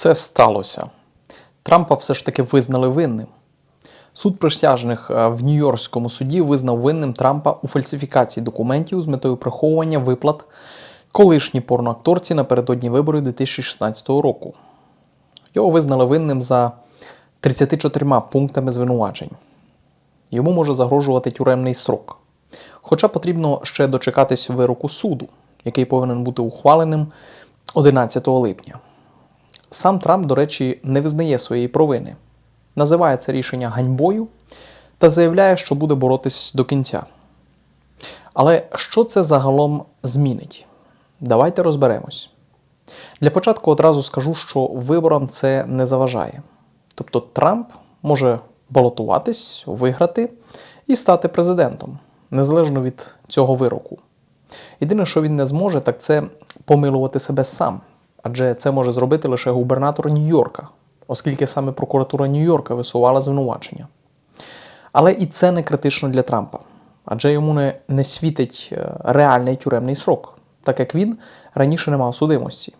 Це сталося. Трампа все ж таки визнали винним. Суд присяжних е, в Нью-Йоркському суді визнав винним Трампа у фальсифікації документів з метою приховування виплат колишній порноакторці напередодні виборів 2016 року. Його визнали винним за 34 пунктами звинувачень. Йому може загрожувати тюремний срок. Хоча потрібно ще дочекатись вироку суду, який повинен бути ухваленим 11 липня. Сам Трамп, до речі, не визнає своєї провини, називає це рішення ганьбою та заявляє, що буде боротись до кінця. Але що це загалом змінить? Давайте розберемось. Для початку одразу скажу, що виборам це не заважає. Тобто Трамп може балотуватись, виграти і стати президентом, незалежно від цього вироку. Єдине, що він не зможе, так це помилувати себе сам, адже це може зробити лише губернатор Нью-Йорка, оскільки саме прокуратура Нью-Йорка висувала звинувачення. Але і це не критично для Трампа, адже йому не, не світить е, реальний тюремний срок, так як він раніше не мав судимості.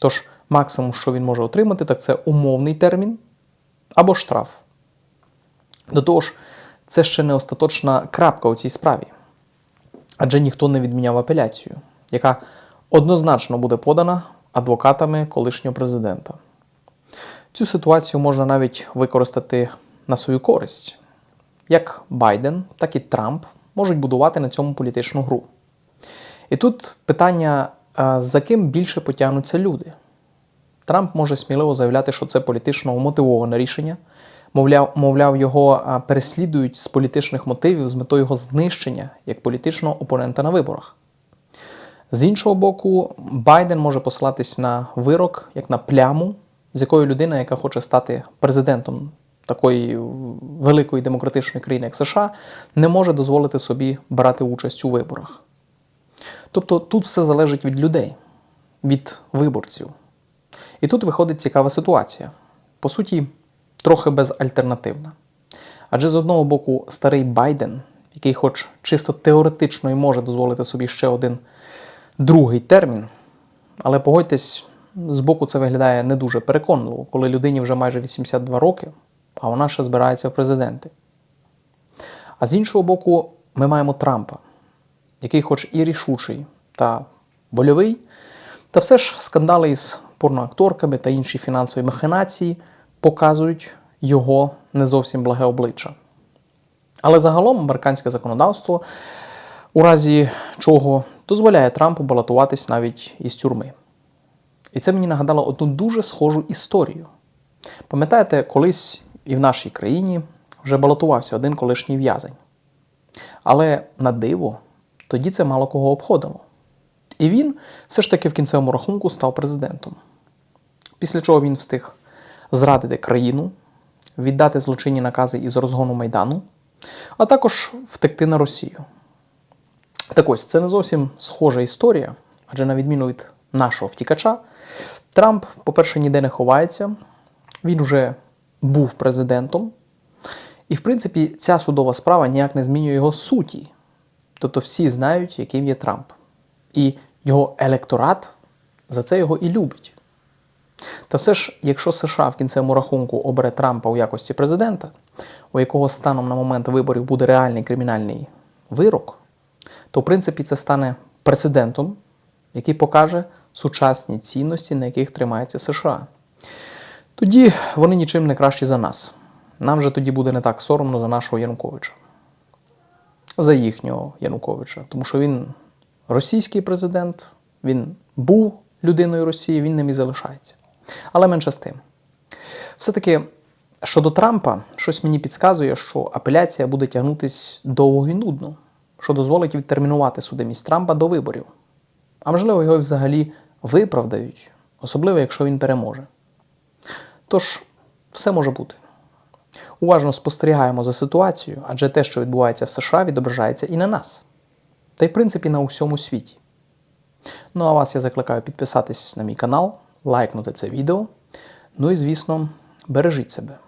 Тож максимум, що він може отримати, так це умовний термін або штраф. До того ж, це ще не остаточна крапка у цій справі, адже ніхто не відміняв апеляцію, яка однозначно буде подана адвокатами колишнього президента. Цю ситуацію можна навіть використати на свою користь. Як Байден, так і Трамп можуть будувати на цьому політичну гру. І тут питання, за ким більше потягнуться люди. Трамп може сміливо заявляти, що це політично умотивоване рішення. Мовляв, мовляв, його переслідують з політичних мотивів з метою його знищення як політичного опонента на виборах. З іншого боку, Байден може посилатись на вирок як на пляму, з якою людина, яка хоче стати президентом такої великої демократичної країни, як США, не може дозволити собі брати участь у виборах. Тобто тут все залежить від людей, від виборців. І тут виходить цікава ситуація. По суті, трохи безальтернативна. Адже з одного боку, старий Байден, який, хоч чисто теоретично і може дозволити собі ще один другий термін, але погодьтесь, з боку це виглядає не дуже переконливо, коли людині вже майже 82 роки, а вона ще збирається в президенти. А з іншого боку, ми маємо Трампа, який, хоч і рішучий та вольовий, та все ж скандали із порноакторками та інші фінансові махінації показують його не зовсім благе обличчя. Але загалом американське законодавство, у разі чого дозволяє Трампу балотуватись навіть із тюрми. І це мені нагадало одну дуже схожу історію. Пам'ятаєте, колись і в нашій країні вже балотувався один колишній в'язень. Але на диво, тоді це мало кого обходило. І він все ж таки в кінцевому рахунку став президентом. Після чого він встиг зрадити країну, віддати злочинні накази із розгону Майдану, а також втекти на Росію. Так ось, це не зовсім схожа історія, адже на відміну від нашого втікача, Трамп, по-перше, ніде не ховається, він вже був президентом. І, в принципі, ця судова справа ніяк не змінює його суті. Тобто всі знають, яким є Трамп. І його електорат за це його і любить. Та все ж, якщо США в кінцевому рахунку обере Трампа у якості президента, у якого станом на момент виборів буде реальний кримінальний вирок, то в принципі це стане прецедентом, який покаже сучасні цінності, на яких тримається США. Тоді вони нічим не кращі за нас. Нам же тоді буде не так соромно за нашого Януковича, за їхнього Януковича, тому що він російський президент, він був людиною Росії, він ним і залишається. Але менше з тим. Все-таки щодо Трампа, щось мені підказує, що апеляція буде тягнутись довго і нудно, що дозволить відтермінувати судимість Трампа до виборів. А можливо, його взагалі виправдають, особливо якщо він переможе. Тож, все може бути. Уважно спостерігаємо за ситуацією, адже те, що відбувається в США, відображається і на нас, та й в принципі на усьому світі. Ну а вас я закликаю підписатись на мій канал, лайкнути це відео. Ну і, звісно, бережіть себе.